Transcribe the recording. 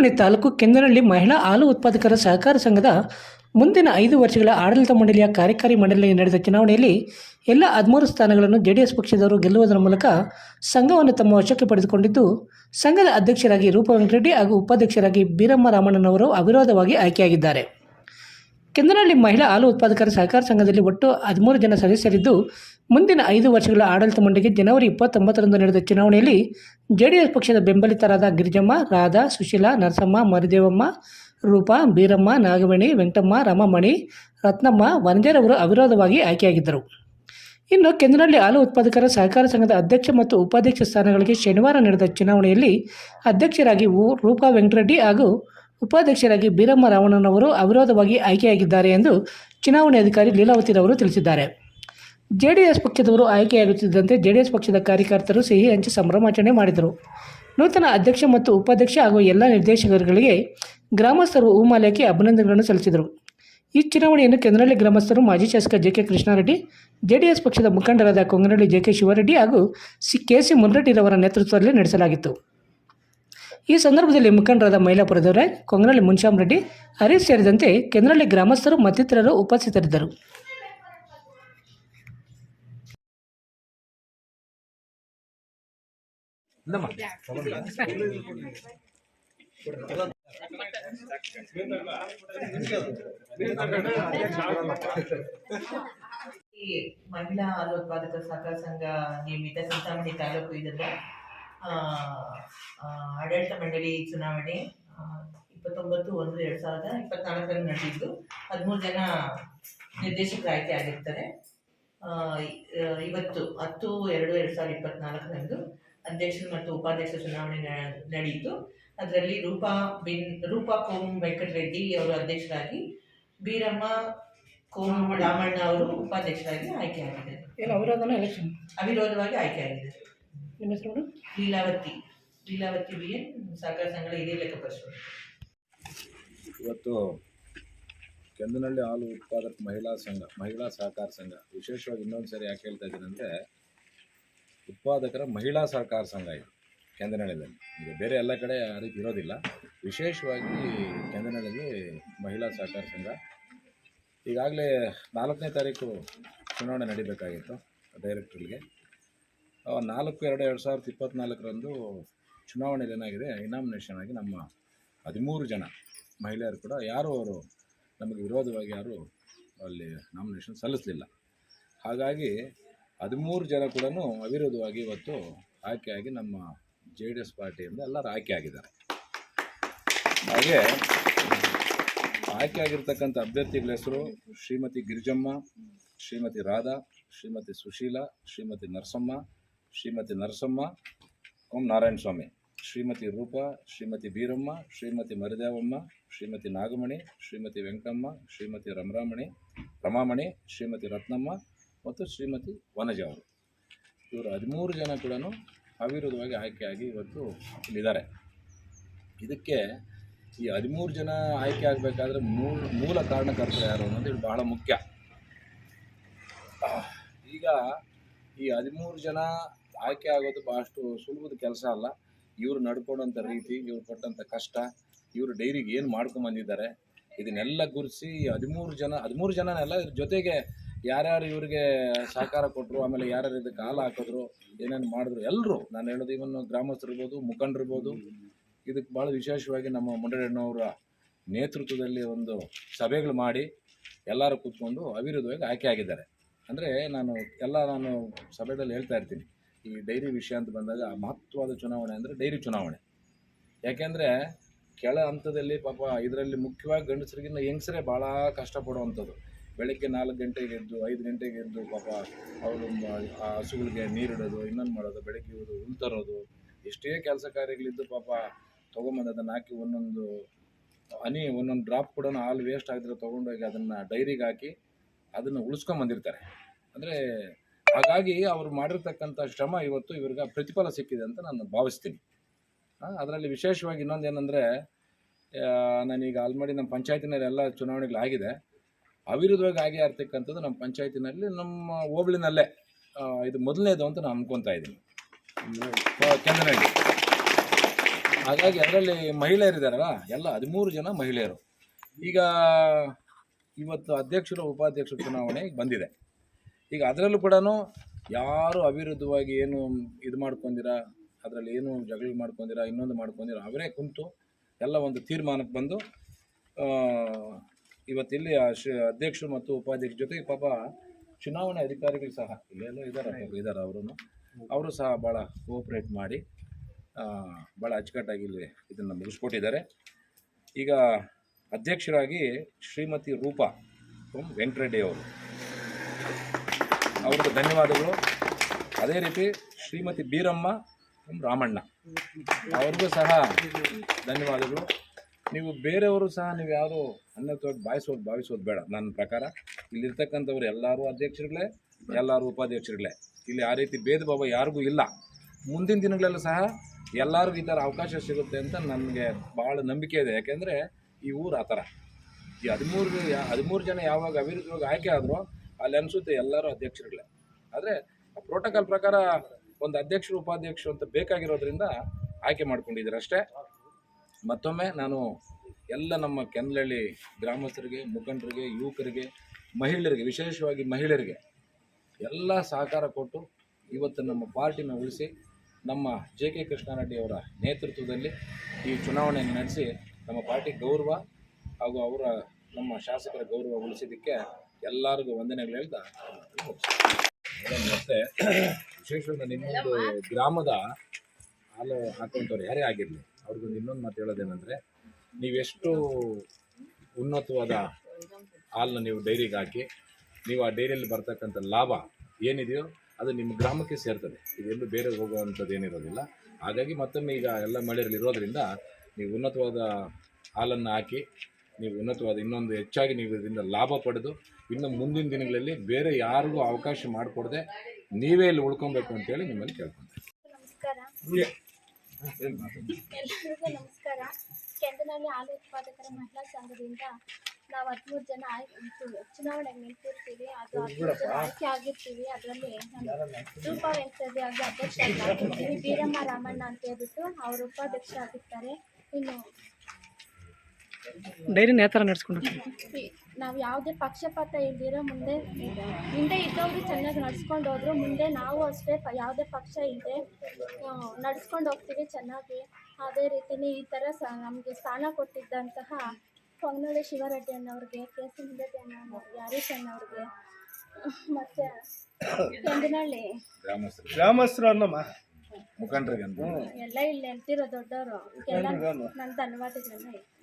ಚಿಂತಾಮಣಿ ತಾಲೂಕು ಕೆಂದನಹಳ್ಳಿ ಮಹಿಳಾ ಹಾಲು ಉತ್ಪಾದಕರ ಸಹಕಾರ ಸಂಘದ ಮುಂದಿನ ಐದು ವರ್ಷಗಳ ಆಡಳಿತ ಮಂಡಳಿಯ ಕಾರ್ಯಕಾರಿ ಮಂಡಳಿಯಲ್ಲಿ ನಡೆದ ಚುನಾವಣೆಯಲ್ಲಿ ಎಲ್ಲ ಹದಿಮೂರು ಸ್ಥಾನಗಳನ್ನು ಜೆಡಿಎಸ್ ಪಕ್ಷದವರು ಗೆಲ್ಲುವುದರ ಮೂಲಕ ಸಂಘವನ್ನು ತಮ್ಮ ವಶಕ್ಕೆ ಪಡೆದುಕೊಂಡಿದ್ದು, ಸಂಘದ ಅಧ್ಯಕ್ಷರಾಗಿ ರೂಪ ವೆಂಕಟರೆಡ್ಡಿ ಹಾಗೂ ಉಪಾಧ್ಯಕ್ಷರಾಗಿ ಬೀರಮ್ಮ ರಾಮಣ್ಣನವರು ಅವಿರೋಧವಾಗಿ ಆಯ್ಕೆಯಾಗಿದ್ದಾರೆ. ಕೆಂದನಹಳ್ಳಿ ಮಹಿಳಾ ಹಾಲು ಉತ್ಪಾದಕರ ಸಹಕಾರ ಸಂಘದಲ್ಲಿ ಒಟ್ಟು ಹದಿಮೂರು ಜನ ಸದಸ್ಯರಿದ್ದು, ಮುಂದಿನ ಐದು ವರ್ಷಗಳ ಆಡಳಿತ ಮಂಡಳಿಗೆ ಜನವರಿ ಇಪ್ಪತ್ತೊಂಬತ್ತರಂದು ನಡೆದ ಚುನಾವಣೆಯಲ್ಲಿ ಜೆಡಿಎಸ್ ಪಕ್ಷದ ಬೆಂಬಲಿತರಾದ ಗಿರಿಜಮ್ಮ, ರಾಧಾ, ಸುಶೀಲಾ, ನರಸಮ್ಮ, ಮರುದೇವಮ್ಮ, ರೂಪಾ, ಬೀರಮ್ಮ, ನಾಗವೇಣಿ, ವೆಂಕಟಮ್ಮ, ರಾಮಮಣಿ, ರತ್ನಮ್ಮ ವನಜರವರು ಅವಿರೋಧವಾಗಿ ಆಯ್ಕೆಯಾಗಿದ್ದರು. ಇನ್ನು ಕೆಂದನಹಳ್ಳಿ ಹಾಲು ಉತ್ಪಾದಕರ ಸಹಕಾರ ಸಂಘದ ಅಧ್ಯಕ್ಷ ಮತ್ತು ಉಪಾಧ್ಯಕ್ಷ ಸ್ಥಾನಗಳಿಗೆ ಶನಿವಾರ ನಡೆದ ಚುನಾವಣೆಯಲ್ಲಿ ಅಧ್ಯಕ್ಷರಾಗಿ ರೂಪಾ ವೆಂಕಟರೆಡ್ಡಿ ಹಾಗೂ ಉಪಾಧ್ಯಕ್ಷರಾಗಿ ಬೀರಮ್ಮ ರಾವಣನವರು ಅವಿರೋಧವಾಗಿ ಆಯ್ಕೆಯಾಗಿದ್ದಾರೆ ಎಂದು ಚುನಾವಣೆ ಅಧಿಕಾರಿ ಲೀಲಾವತಿರವರು ತಿಳಿಸಿದ್ದಾರೆ. ಜೆಡಿಎಸ್ ಪಕ್ಷದವರು ಆಯ್ಕೆಯಾಗುತ್ತಿದ್ದಂತೆ ಜೆಡಿಎಸ್ ಪಕ್ಷದ ಕಾರ್ಯಕರ್ತರು ಸಿಹಿ ಹಂಚಿ ಸಂಭ್ರಮಾಚರಣೆ ಮಾಡಿದರು. ನೂತನ ಅಧ್ಯಕ್ಷ ಮತ್ತು ಉಪಾಧ್ಯಕ್ಷ ಹಾಗೂ ಎಲ್ಲ ನಿರ್ದೇಶಕರುಗಳಿಗೆ ಗ್ರಾಮಸ್ಥರು ಹೂಮಾಲಯಕ್ಕೆ ಅಭಿನಂದನೆಗಳನ್ನು ಸಲ್ಲಿಸಿದರು. ಈ ಚುನಾವಣೆಯನ್ನು ಕೆನರಳ್ಳಿ ಗ್ರಾಮಸ್ಥರು ಮಾಜಿ ಶಾಸಕ ಜೆ ಕೆ ಕೃಷ್ಣಾರೆಡ್ಡಿ, ಜೆಡಿಎಸ್ ಪಕ್ಷದ ಮುಖಂಡರಾದ ಕೊಂಗನಹಳ್ಳಿ ಜೆ ಕೆ ಶಿವರೆಡ್ಡಿ ಹಾಗೂ ಸಿ ಕೆ ಸಿ ಮುನ್ರೆಡ್ಡಿರವರ ನೇತೃತ್ವದಲ್ಲಿ ನಡೆಸಲಾಗಿತ್ತು. ಈ ಸಂದರ್ಭದಲ್ಲಿ ಮುಖಂಡರಾದ ಮೈಲಾಪುರದವರೇ ಕೊಂಗನಹಳ್ಳಿ ಮುನ್ಶಾಮ್ ರೆಡ್ಡಿ ಹರೀಶ್ ಸೇರಿದಂತೆ ಕೆನರಹಳ್ಳಿ ಗ್ರಾಮಸ್ಥರು ಮತ್ತಿತರರು ಉಪಸ್ಥಿತರಿದ್ದರು. ಮಹಿಳಾ ಹಾಲು ಉತ್ಪಾದಕ ಸಹಕಾರ ಸಂಘ ನಿಯಮಿತ ಚಿಂತಾಮಣಿ ತಾಲೂಕು ಇದರ ಆಡಳಿತ ಮಂಡಳಿ ಚುನಾವಣೆ ಇಪ್ಪತ್ತೊಂಬತ್ತು ಒಂದು ಎರಡು ಸಾವಿರದ ಇಪ್ಪತ್ನಾಲ್ಕರಲ್ಲಿ ನಡೆದಿದ್ದು. ಹದಿಮೂರು ಜನ ನಿರ್ದೇಶಕರ ಆಯ್ಕೆ ಆಗಿರ್ತಾರೆ ಇವತ್ತು ಹತ್ತು ಎರಡು ಎರಡು ಸಾವಿರದ ಇಪ್ಪತ್ನಾಲ್ಕರಂದು ಅಧ್ಯಕ್ಷರು ಮತ್ತು ಉಪಾಧ್ಯಕ್ಷ ಚುನಾವಣೆ ನಡೆಯಿತು ಅದರಲ್ಲಿ ರೂಪಾ ಬಿನ್ ರೂಪಾ ಕೋಮ್ ವೆಂಕಟರೆಡ್ಡಿ ಅವರು ಅಧ್ಯಕ್ಷರಾಗಿ ಬೀರಮ್ಮ ಕೋಮ್ ರಾಮಣ್ಣ ಅವರು ಉಪಾಧ್ಯಕ್ಷರಾಗಿ ಆಯ್ಕೆ ಆಗಿದ್ದಾರೆ. ಅವಿರೋಧವಾಗಿ ಆಯ್ಕೆಯಾಗಿದ್ದಾರೆ ನಿಮ್ಮ ಹೆಸರು madam? Leelavathi. Leelavathi B N ಸಹಕಾರ ಸಂಘದ ಹಿರಿಯ ಲೆಕ್ಕಪರಿಶೋಧಕ ಇವತ್ತು ಕೆಂದನಹಳ್ಳಿ ಹಾಲು ಉತ್ಪಾದಕ ಮಹಿಳಾ ಸಂಘ ಮಹಿಳಾ ಸಹಕಾರ ಸಂಘ ವಿಶೇಷವಾಗಿ ಇನ್ನೊಂದು ಸರಿ ಯಾಕೆ ಹೇಳ್ತಾ ಇದ್ದೀನಿ ಅಂದರೆ ಉತ್ಪಾದಕರ ಮಹಿಳಾ ಸಹಕಾರ ಸಂಘ ಇದು ಕೆಂದನಹಳ್ಳಿಯಲ್ಲಿ. ಈಗ ಬೇರೆ ಎಲ್ಲ ಕಡೆ ಅದಕ್ಕೆ ರೀತಿ ಇರೋದಿಲ್ಲ. ವಿಶೇಷವಾಗಿ ಕೆಂದನಹಳ್ಳಿಯಲ್ಲಿ ಮಹಿಳಾ ಸಹಕಾರ ಸಂಘ. ಈಗಾಗಲೇ ನಾಲ್ಕನೇ ತಾರೀಕು ಚುನಾವಣೆ ನಡೀಬೇಕಾಗಿತ್ತು ಡೈರೆಕ್ಟ್ರಿಗೆ ನಾಲ್ಕು, ಎರಡು ಎರಡು ಸಾವಿರದ ಇಪ್ಪತ್ತ್ನಾಲ್ಕರಂದು ಚುನಾವಣೆಯಲ್ಲಿ ಏನಾಗಿದೆ ಇನಾಮಿನೇಷನ್ ಆಗಿ ನಮ್ಮ ಹದಿಮೂರು ಜನ ಮಹಿಳೆಯರು ಕೂಡ, ಯಾರೂ ಅವರು, ನಮಗೆ ವಿರೋಧವಾಗಿ ಯಾರೂ ಅಲ್ಲಿ ನಾಮಿನೇಷನ್ ಸಲ್ಲಿಸಲಿಲ್ಲ. ಹಾಗಾಗಿ ಹದಿಮೂರು ಜನ ಕೂಡ ಅವಿರೋಧವಾಗಿ ಇವತ್ತು ಆಯ್ಕೆಯಾಗಿ ನಮ್ಮ ಜೆ ಡಿ ಎಸ್ ಪಾರ್ಟಿಯಿಂದ ಎಲ್ಲರೂ ಆಯ್ಕೆ ಆಗಿದ್ದಾರೆ ಹಾಗೆ ಆಯ್ಕೆ ಆಗಿರ್ತಕ್ಕಂಥ ಅಭ್ಯರ್ಥಿಗಳ ಹೆಸರು ಶ್ರೀಮತಿ ಗಿರಿಜಮ್ಮ, ಶ್ರೀಮತಿ ರಾಧಾ, ಶ್ರೀಮತಿ ಸುಶೀಲಾ, ಶ್ರೀಮತಿ ನರಸಮ್ಮ ಶ್ರೀಮತಿ ನರಸಮ್ಮ, ಓಂ ನಾರಾಯಣ ಸ್ವಾಮಿ ಶ್ರೀಮತಿ ರೂಪಾ, ಶ್ರೀಮತಿ ಬೀರಮ್ಮ, ಶ್ರೀಮತಿ ಮರಿದೇವಮ್ಮ, ಶ್ರೀಮತಿ ನಾಗಮಣಿ, ಶ್ರೀಮತಿ ವೆಂಕಮ್ಮ, ಶ್ರೀಮತಿ ರಮರಾಮಣಿ, ರಮಾಮಣಿ, ಶ್ರೀಮತಿ ರತ್ನಮ್ಮ ಮತ್ತು ಶ್ರೀಮತಿ ವನಜ ಅವರು. ಇವರು ಹದಿಮೂರು ಜನ ಕೂಡ ಅವಿರೋಧವಾಗಿ ಆಯ್ಕೆಯಾಗಿ ಇವತ್ತು ಇಲ್ಲಿದ್ದಾರೆ. ಇದಕ್ಕೆ ಈ ಹದಿಮೂರು ಜನ ಆಯ್ಕೆ ಆಗಬೇಕಾದ್ರೆ ಮೂಲ ಮೂಲ ಕಾರಣಕರ್ತರು ಯಾರು ಅನ್ನೋದು ಬಹಳ ಮುಖ್ಯ. ಈಗ ಈ ಹದಿಮೂರು ಜನ ಆಯ್ಕೆ ಆಗೋದು ಬಹಳಷ್ಟು ಸುಲಭದ ಕೆಲಸ ಅಲ್ಲ. ಇವರು ನಡ್ಕೊಂಡಂಥ ರೀತಿ, ಇವ್ರು ಪಟ್ಟಂಥ ಕಷ್ಟ, ಇವರು ಡೈರಿಗೆ ಏನು ಮಾಡ್ಕೊಂಬಂದಿದ್ದಾರೆ ಇದನ್ನೆಲ್ಲ ಗುರ್ಸಿ ಹದಿಮೂರು ಜನ, ಹದಿಮೂರು ಜನನೆಲ್ಲ ಇದ್ರ ಜೊತೆಗೆ ಯಾರ್ಯಾರು ಇವ್ರಿಗೆ ಸಹಕಾರ ಕೊಟ್ಟರು ಆಮೇಲೆ ಯಾರ್ಯಾರು ಇದಕ್ಕೆ ಹಾಲು ಹಾಕಿದ್ರು, ಏನೇನು ಮಾಡಿದ್ರು ಎಲ್ಲರೂ ನಾನು ಹೇಳೋದು ಇವನ್ ಗ್ರಾಮಸ್ಥರು ಇರ್ಬೋದು ಮುಖಂಡರಿರ್ಬೋದು ಇದಕ್ಕೆ ಭಾಳ ವಿಶೇಷವಾಗಿ ನಮ್ಮ ಮುಂಡಣ್ಣವರ ನೇತೃತ್ವದಲ್ಲಿ ಒಂದು ಸಭೆಗಳು ಮಾಡಿ ಎಲ್ಲರೂ ಕೂತ್ಕೊಂಡು ಅವಿರೋಧವಾಗಿ ಆಯ್ಕೆ ಆಗಿದ್ದಾರೆ. ಅಂದರೆ ನಾನು ಎಲ್ಲ ನಾನು ಸಭೆದಲ್ಲಿ ಹೇಳ್ತಾ ಇರ್ತೀನಿ. ಈ ಡೈರಿ ವಿಷಯ ಅಂತ ಬಂದಾಗ ಮಹತ್ವದ ಚುನಾವಣೆ ಅಂದರೆ ಡೈರಿ ಚುನಾವಣೆ. ಯಾಕೆಂದರೆ ಕೆಳ ಹಂತದಲ್ಲಿ ಪಾಪ ಇದರಲ್ಲಿ ಮುಖ್ಯವಾಗಿ ಗಂಡಸರಿಗಿನ್ನ ಹೆಂಗಸರೇ ಭಾಳ ಕಷ್ಟಪಡುವಂಥದ್ದು. ಬೆಳಗ್ಗೆ ನಾಲ್ಕು ಗಂಟೆಗೆ ಎದ್ದು, ಐದು ಗಂಟೆಗೆ ಎದ್ದು ಪಾಪ ಅವರು ಆ ಹಸುಗಳಿಗೆ ನೀರಿಡೋದು, ಇನ್ನೊಂದು ಮಾಡೋದು, ಬೆಳಗ್ಗೆ ಇವರು ಹುಲ್ ತರೋದು ಎಷ್ಟೇ ಕೆಲಸ ಕಾರ್ಯಗಳಿದ್ದು ಪಾಪ ತೊಗೊಂಬಂದು ಅದನ್ನು ಹಾಕಿ ಒಂದೊಂದು ಹನಿ, ಒಂದೊಂದು ಡ್ರಾಪ್ ಕೂಡ ಹಾಲು ವೇಸ್ಟ್ ಆಗಿದ್ರೆ ತೊಗೊಂಡೋಗಿ ಅದನ್ನು ಡೈರಿಗೆ ಹಾಕಿ ಅದನ್ನು ಉಳಿಸ್ಕೊಂಬಂದಿರ್ತಾರೆ. ಅಂದರೆ ಹಾಗಾಗಿ ಅವರು ಮಾಡಿರ್ತಕ್ಕಂಥ ಶ್ರಮ ಇವತ್ತು ಇವ್ರಿಗೆ ಪ್ರತಿಫಲ ಸಿಕ್ಕಿದೆ ಅಂತ ನಾನು ಭಾವಿಸ್ತೀನಿ. ಅದರಲ್ಲಿ ವಿಶೇಷವಾಗಿ ಇನ್ನೊಂದು ಏನಂದರೆ ನಾನೀಗ ಆಲ್ಮಡಿ ನಮ್ಮ ಪಂಚಾಯತಿನಲ್ಲಿ ಎಲ್ಲ ಚುನಾವಣೆಗಳಾಗಿದೆ. ಅವಿರೋಧವಾಗಿ ಆಗಿ ಇರ್ತಕ್ಕಂಥದ್ದು ನಮ್ಮ ಪಂಚಾಯತಿನಲ್ಲಿ ನಮ್ಮ ಹೋಬಳಿನಲ್ಲೇ ಇದು ಮೊದಲನೇದು ಅಂತ ನಾನು ಅನ್ಕೊತಾ ಇದ್ದೀನಿ. ಚಂದನಹಳ್ಳಿ ಹಾಗಾಗಿ ಅದರಲ್ಲಿ ಮಹಿಳೆಯರಿದ್ದಾರಲ್ಲ ಎಲ್ಲ ಹದಿಮೂರು ಜನ ಮಹಿಳೆಯರು. ಈಗ ಇವತ್ತು ಅಧ್ಯಕ್ಷರು ಉಪಾಧ್ಯಕ್ಷರು ಚುನಾವಣೆ ಬಂದಿದೆ. ಈಗ ಅದರಲ್ಲೂ ಕೂಡ ಯಾರು ಅವಿರುದ್ಧವಾಗಿ ಏನು ಇದು ಮಾಡ್ಕೊಂಡಿರ, ಅದರಲ್ಲಿ ಏನು ಜಗಳ ಮಾಡ್ಕೊಂಡಿರ, ಇನ್ನೊಂದು ಮಾಡ್ಕೊಂಡಿರ, ಅವರೇ ಕುಂತು ಎಲ್ಲ ಒಂದು ತೀರ್ಮಾನಕ್ಕೆ ಬಂದು ಇವತ್ತಿಲ್ಲಿ ಅಧ್ಯಕ್ಷರು ಮತ್ತು ಉಪಾಧ್ಯಕ್ಷರ ಜೊತೆಗೆ ಪಾಪ ಚುನಾವಣೆ ಅಧಿಕಾರಿಗಳು ಸಹ ಇಲ್ಲೆಲ್ಲ ಇದ್ದಾರೆ ಇದ್ದಾರೆ ಅವರು ಅವರು ಸಹ ಭಾಳ ಕೋಆಪ್ರೇಟ್ ಮಾಡಿ ಭಾಳ ಅಚ್ಚುಕಟ್ಟಾಗಿ ಇಲ್ಲಿ ಇದನ್ನು ಮುಗಿಸ್ಕೊಟ್ಟಿದ್ದಾರೆ. ಈಗ ಅಧ್ಯಕ್ಷರಾಗಿ ಶ್ರೀಮತಿ ರೂಪಾ ವೆಂಕಟರೆಡ್ಡಿ ಅವರು. ಅವ್ರಿಗೆ ಧನ್ಯವಾದಗಳು. ಅದೇ ರೀತಿ ಶ್ರೀಮತಿ ಬೀರಮ್ಮ ರಾಮಣ್ಣ. ಅವ್ರಿಗೂ ಸಹ ಧನ್ಯವಾದಗಳು. ನೀವು ಬೇರೆಯವರು ಸಹ ನೀವು ಯಾರು ಅನ್ನತ್ವಾಗಿ ಬಾಯಿಸೋದು ಭಾವಿಸೋದು ಬೇಡ. ನನ್ನ ಪ್ರಕಾರ ಇಲ್ಲಿರ್ತಕ್ಕಂಥವ್ರು ಎಲ್ಲರೂ ಅಧ್ಯಕ್ಷರುಗಳೇ, ಎಲ್ಲರೂ ಉಪಾಧ್ಯಕ್ಷರುಗಳೇ. ಇಲ್ಲಿ ಆ ರೀತಿ ಭೇದ ಭಾವ ಯಾರಿಗೂ ಇಲ್ಲ. ಮುಂದಿನ ದಿನಗಳಲ್ಲೂ ಸಹ ಎಲ್ಲರಿಗೂ ಈ ಥರ ಅವಕಾಶ ಸಿಗುತ್ತೆ ಅಂತ ನನಗೆ ಭಾಳ ನಂಬಿಕೆ ಇದೆ. ಯಾಕೆಂದರೆ ಈ ಊರು ಆ ಥರ. ಈ ಹದಿಮೂರು ಹದಿಮೂರು ಜನ ಯಾವಾಗ ಅವಿರುದ್ಧವಾಗಿ ಆಯ್ಕೆ ಆದರೂ ಅಲ್ಲಿ ಅನಿಸುತ್ತೆ ಎಲ್ಲರೂ ಅಧ್ಯಕ್ಷರುಗಳೇ. ಆದರೆ ಪ್ರೋಟೋಕಾಲ್ ಪ್ರಕಾರ ಒಂದು ಅಧ್ಯಕ್ಷರು, ಉಪಾಧ್ಯಕ್ಷರು ಅಂತ ಬೇಕಾಗಿರೋದ್ರಿಂದ ಆಯ್ಕೆ ಮಾಡ್ಕೊಂಡಿದ್ದಾರೆ ಅಷ್ಟೇ. ಮತ್ತೊಮ್ಮೆ ನಾನು ಎಲ್ಲ ನಮ್ಮ ಕೆಂದಲಹಳ್ಳಿ ಗ್ರಾಮಸ್ಥರಿಗೆ, ಮುಖಂಡರಿಗೆ, ಯುವಕರಿಗೆ, ಮಹಿಳೆಯರಿಗೆ, ವಿಶೇಷವಾಗಿ ಮಹಿಳೆಯರಿಗೆ ಎಲ್ಲ ಸಹಕಾರ ಕೊಟ್ಟು ಇವತ್ತು ನಮ್ಮ ಪಾರ್ಟಿನ ಉಳಿಸಿ ನಮ್ಮ ಜೆ ಕೆ ಕೃಷ್ಣಾರೆಡ್ಡಿ ಅವರ ನೇತೃತ್ವದಲ್ಲಿ ಈ ಚುನಾವಣೆಯನ್ನು ನಡೆಸಿ ನಮ್ಮ ಪಾರ್ಟಿ ಗೌರವ ಹಾಗೂ ಅವರ ನಮ್ಮ ಶಾಸಕರ ಗೌರವ ಉಳಿಸಿದ್ದಕ್ಕೆ ಎಲ್ಲರಿಗೂ ವಂದನೆಗಳು ಹೇಳ್ತಾ ಮತ್ತೆ ವಿಶೇಷವಾಗಿ ನಿಮ್ಮೊಂದು ಗ್ರಾಮದ ಹಾಲು ಹಾಕುವಂಥವ್ರು ಯಾರೇ ಆಗಿರಲಿ, ಅವ್ರಿಗೊಂದು ಇನ್ನೊಂದು ಮಾತು ಹೇಳೋದೇನೆಂದರೆ ನೀವೆಷ್ಟು ಉನ್ನತವಾದ ಹಾಲನ್ನ ನೀವು ಡೈರಿಗೆ ಹಾಕಿ, ನೀವು ಆ ಡೈರಿಯಲ್ಲಿ ಬರ್ತಕ್ಕಂಥ ಲಾಭ ಏನಿದೆಯೋ ಅದು ನಿಮ್ಮ ಗ್ರಾಮಕ್ಕೆ ಸೇರ್ತದೆ. ಇದೆಲ್ಲೂ ಬೇರೆ ಹೋಗುವಂಥದ್ದು ಏನಿರೋದಿಲ್ಲ. ಹಾಗಾಗಿ ಮತ್ತೊಮ್ಮೆ ಈಗ ಎಲ್ಲ ಮಳೆಯಲ್ಲಿ ಇರೋದರಿಂದ ನೀವು ಉನ್ನತವಾದ ಹಾಲನ್ನು ಹಾಕಿ, ನೀವು ಉನ್ನತವಾದ ಇನ್ನೊಂದು ಹೆಚ್ಚಾಗಿ ನೀವು ಇದರಿಂದ ಲಾಭ ಪಡೆದು ಇನ್ನು ಮುಂದಿನ ದಿನಗಳಲ್ಲಿ ಬೇರೆ ಯಾರಿಗೂ ಅವಕಾಶ ಮಾಡಿಕೊಡದೆ ನೀವೇ ಇಲ್ಲಿ ಉಳ್ಕೊಬೇಕು ಅಂತೇಳಿ ನಿಮ್ಮಲ್ಲಿ ಕೇಳ್ತೀನಿ ನಮಸ್ಕಾರ. ಎಲ್ಲರಿಗೂ ನಮಸ್ಕಾರ. ಕೆಂದನಹಳ್ಳಿ ಹಾಲು ಉತ್ಪಾದಕರ ಮಹಿಳಾ ಸಂಘದಿಂದ ನಾವು ಹದಿಮೂರು ಜನ ಆಯ್ ಚುನಾವಣೆಗೆ ನಿಂತಿರ್ತೀವಿ. ಅದು ಆಯ್ಕೆ ಆಗಿರ್ತೀವಿ. ಅದರಲ್ಲಿ ರೂಪ ವೆಂಕಟರೆಡ್ಡಿ ಆಗಿ ಅಧ್ಯಕ್ಷ ಆಗಿರ್ತೀವಿ ಬೀರಮ್ಮ ರಾಮಣ್ಣ ಅಂತ ಹೇಳ್ಬಿಟ್ಟು ಅವರು ಉಪಾಧ್ಯಕ್ಷ ಆಗಿರ್ತಾರೆ ಇನ್ನು ಡೈರಿನ ಯಾವ ಥರ ನಡ್ಸ್ಕೊಂಡು ನಾವು ಯಾವುದೇ ಪಕ್ಷಪಾತ ಇಲ್ದಿರೋ ಮುಂದೆ ಹಿಂದೆ ಇದ್ದವರು ಚೆನ್ನಾಗಿ ನಡ್ಸ್ಕೊಂಡು ಹೋದ್ರು ಮುಂದೆ ನಾವು ಅಷ್ಟೇ ಪ ಯಾವುದೇ ಪಕ್ಷ ಇಲ್ಲದೆ ನಡ್ಸ್ಕೊಂಡು ಹೋಗ್ತೀವಿ ಚೆನ್ನಾಗಿ. ಅದೇ ರೀತಿನೇ ಈ ಥರ ಸ ನಮಗೆ ಸ್ಥಾನ ಕೊಟ್ಟಿದ್ದಂತಹ ಹೊಂಗನಳ್ಳಿ ಶಿವರೆಡ್ಡಿ ಅನ್ನೋರಿಗೆ ಕೆ ಸಿ ಮುದ್ದತಿ ಅನ್ನೋರಿಗೆ ಹರೀಶ್ ಅನ್ನೋರಿಗೆ ಮತ್ತು ಕೆಂದನಹಳ್ಳಿ ಗ್ರಾಮಸ್ಥರು. ಗ್ರಾಮಸ್ಥರು ಅನ್ನಮ್ಮ ಮುಖಂಡರಿಗೆ ಎಲ್ಲ ಇಲ್ಲಿ ನೆನ್ತಿರೋ ದೊಡ್ಡವರು. ಎಲ್ಲ ನನ್ನ ಧನ್ಯವಾದಗಳನ್ನ ಹೇಳ್ತೀನಿ.